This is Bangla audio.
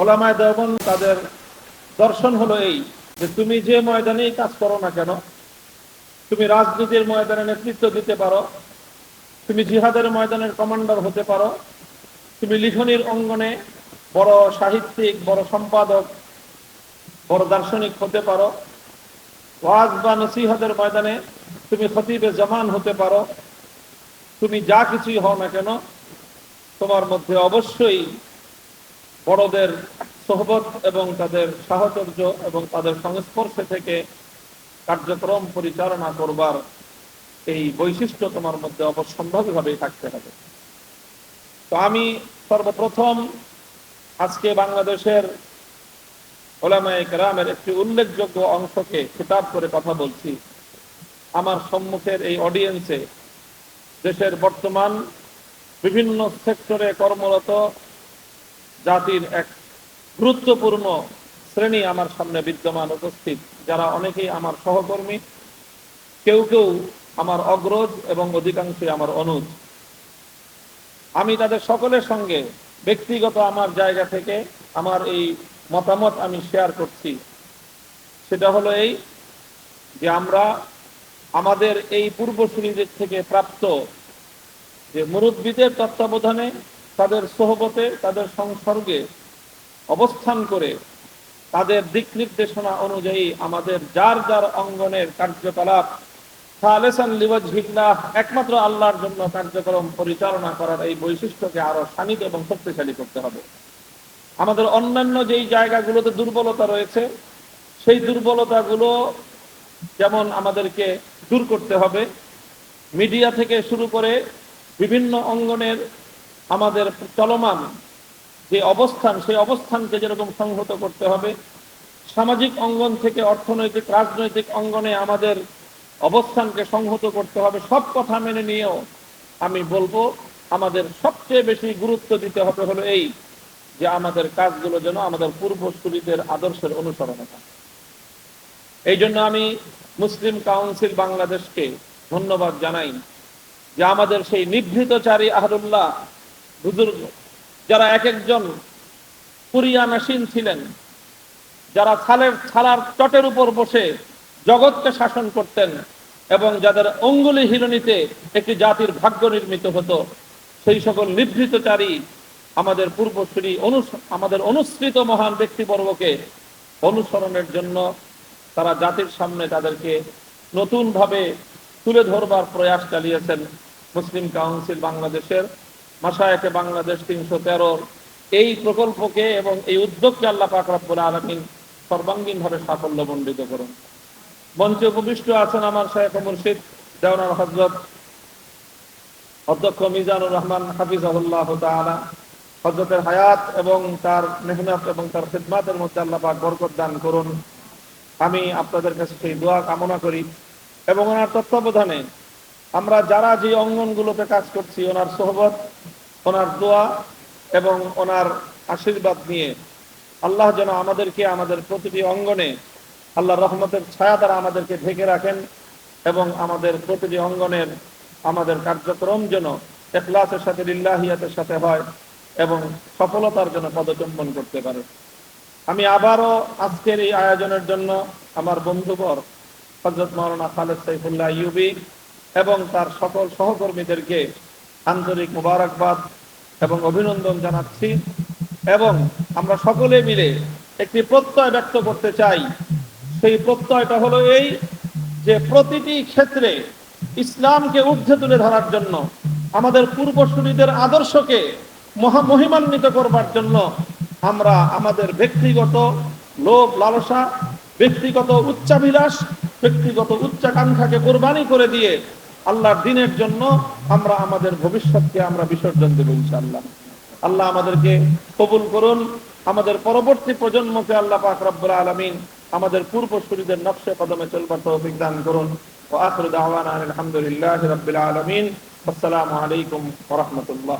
ওলামায় দেবন তাদের দর্শন হলো এই যে তুমি যে ময়দানেই কাজ করো না কেন, তুমি রাজনীতির ময়দানে নেতৃত্ব দিতে পারো, তুমি জিহাদের ময়দানের কমান্ডার হতে পারো, তুমি লিখনির অঙ্গনে বড় সাহিত্যিক, বড় সম্পাদক, বড় দার্শনিক হতে পারো, ওয়াজ বা নসিহতের ময়দানে তুমি খতিবে জামান হতে পারো, তুমি যা কিছুই হও না কেন, তোমার মধ্যে অবশ্যই বড়দের সোহবত এবং তাদের সাহচর্য এবং তাদের সংস্পর্শে থেকে কার্যক্রম পরিচালনা করবার এই বৈশিষ্ট্য তোমার মধ্যে অবশ্যম্ভাবীভাবেই থাকতে হবে। তো আমি সর্বপ্রথম আজকে বাংলাদেশের ওলামায়ে কেরামের একটি উল্লেখযোগ্য অংশকে খিতাব করে কথা বলছি। আমার সম্মুখের এই অডিয়েন্সে দেশের বর্তমান বিভিন্ন সেক্টরে কর্মরত জাতির এক গুরুত্বপূর্ণ শ্রেণি আমার সামনে বিদ্যমান উপস্থিত, যারা অনেকেই আমার সহকর্মী, কেউ কেউ আমার অগ্রজ এবং অধিকাংশই আমার অনুজ। আমি তাদের সকলের সঙ্গে ব্যক্তিগত আমার জায়গা থেকে আমার এই মতামত আমি শেয়ার করছি। সেটা হলো এই যে আমরা আমাদের এই পূর্বসূরীদের থেকে প্রাপ্ত যে মুরব্বীদের তত্ত্বাবধানে তাদের সোহবতে, তাদের সংসর্গে অবস্থান করে তাদের দিক নির্দেশনা অনুযায়ী আমাদের যার যার অঙ্গনের কার্যকলাপ একমাত্র আল্লাহর জন্য কার্যক্রম পরিচালনা করার এই বৈশিষ্ট্যকে আরও শানিত এবং শক্তিশালী করতে হবে। আমাদের অন্যান্য যেই জায়গাগুলোতে দুর্বলতা রয়েছে, সেই দুর্বলতাগুলো যেমন আমাদেরকে দূর করতে হবে, মিডিয়া থেকে শুরু করে বিভিন্ন অঙ্গনের আমাদের চলমান যে অবস্থান, সেই অবস্থানকে যেরকম সংহত করতে হবে, সামাজিক অঙ্গন থেকে অর্থনৈতিক, রাজনৈতিক অঙ্গনে আমাদের অবস্থানকে সংহত করতে হবে, সব কথা মেনে নিয়েও আমি বলব, আমাদের সবচেয়ে বেশি গুরুত্ব দিতে হবে হলো এই যে আমাদের কাজগুলো যেন আমাদের পূর্বসূরীদের আদর্শের অনুসরণে থাকে এই জন্য আমি মুসলিম কাউন্সিল বাংলাদেশকে ধন্যবাদ জানাই যে আমাদের সেই নিভৃতচারী আহরুল্লাহ বুজুর্গ, যারা এক একজন কুরিয়া মেশিন ছিলেন, যারা ছালের ছালার চটের উপর বসে জগৎকে শাসন করতেন এবং যাদের অঙ্গুলি হিরণিতে একটি জাতির ভাগ্য নির্মিত হতো, সেই সকল নিভৃতচারী আমাদের পূর্বসূরি আমাদের অনুসৃত মহান ব্যক্তিবর্গকে অনুসরণের জন্য তারা জাতির সামনে তাদেরকে নতুনভাবে তুলে ধরবার প্রয়াস চালিয়েছেন মুসলিম কাউন্সিল বাংলাদেশের মাসায়কে বাংলাদেশ তিনশো তেরোর এই প্রকল্পকে এবং এই উদ্যোগকে আল্লাহ পাক রব্বুল আলমিন সর্বাঙ্গীনভাবে সাফল্যমণ্ডিত করুন। মঞ্চে উপবিষ্ট আছেন আমার শেখ মুর্শিদ দেওয়ার হজরত অধ্যক্ষ মিজানুর রহমান হাফিজাহুল্লাহ তাআলা হজরতের হায়াত এবং তার মেহনত এবং তার খিদমাতের মধ্যে আল্লাহ পাক বরকত দান করুন। আমি আপনাদের কাছে সেই দোয়া কামনা করি এবং ওনার তত্ত্বাবধানে আমরা যারা যে অঙ্গনগুলোতে কাজ করছি, ওনার সোহবত ওনার দোয়া এবং ওনার আশীর্বাদ নিয়ে আল্লাহ যেন আমাদেরকে আমাদের প্রতিটি অঙ্গনে আল্লাহ রহমতের ছায়া দ্বারা আমাদেরকে ঢেকে রাখেন এবং আমাদের প্রতিটি অঙ্গনের আমাদের কার্যক্রম যেন এখলাসের সাথে, লিল্লাহিয়াতের সাথে হয় এবং সফলতার জন্য পদচম্বন করতে পারে। আমি আবারও আজকের এই আয়োজনের জন্য আমার বন্ধুবর হজরত মৌলানা খালেদ সাইফুল্লাহ ইউবি এবং তার সকল সহকর্মীদেরকে আন্তরিক মুবারকবাদ এবং অভিনন্দন জানাচ্ছি এবং আমরা সকলে মিলে একটি প্রত্যয় ব্যক্ত করতে চাই। সেই প্রত্যয়টা হলো এই যে প্রতিটি ক্ষেত্রে ইসলামকে ঊর্ধ্বে তুলে ধরার জন্য, আমাদের পূর্বসূরীদের আদর্শকে মহা মহিমান্বিত করবার জন্য আমরা আমাদের ব্যক্তিগত লোভ, লালসা, ব্যক্তিগত উচ্চাভিলাষ, ব্যক্তিগত উচ্চাকাঙ্ক্ষাকে কোরবানি করে দিয়ে আল্লাহর দিনের জন্য আমরা আমাদের ভবিষ্যৎকে আমরা বিসর্জন দেব ইনশাআল্লাহ। আল্লাহ আমাদেরকে কবুল করুন। আমাদের পরবর্তী প্রজন্মকে আল্লাহ পাক রব্বুল আলমিন আমাদের পূর্বসূরীদের নকশে কদমে চলবার তৌফিক দান করুন। ও আখরু দাওয়ানা আলহামদুলিল্লাহ রব্বিল আলমিন। আসসালামু আলাইকুম ওরহমতুল্লাহ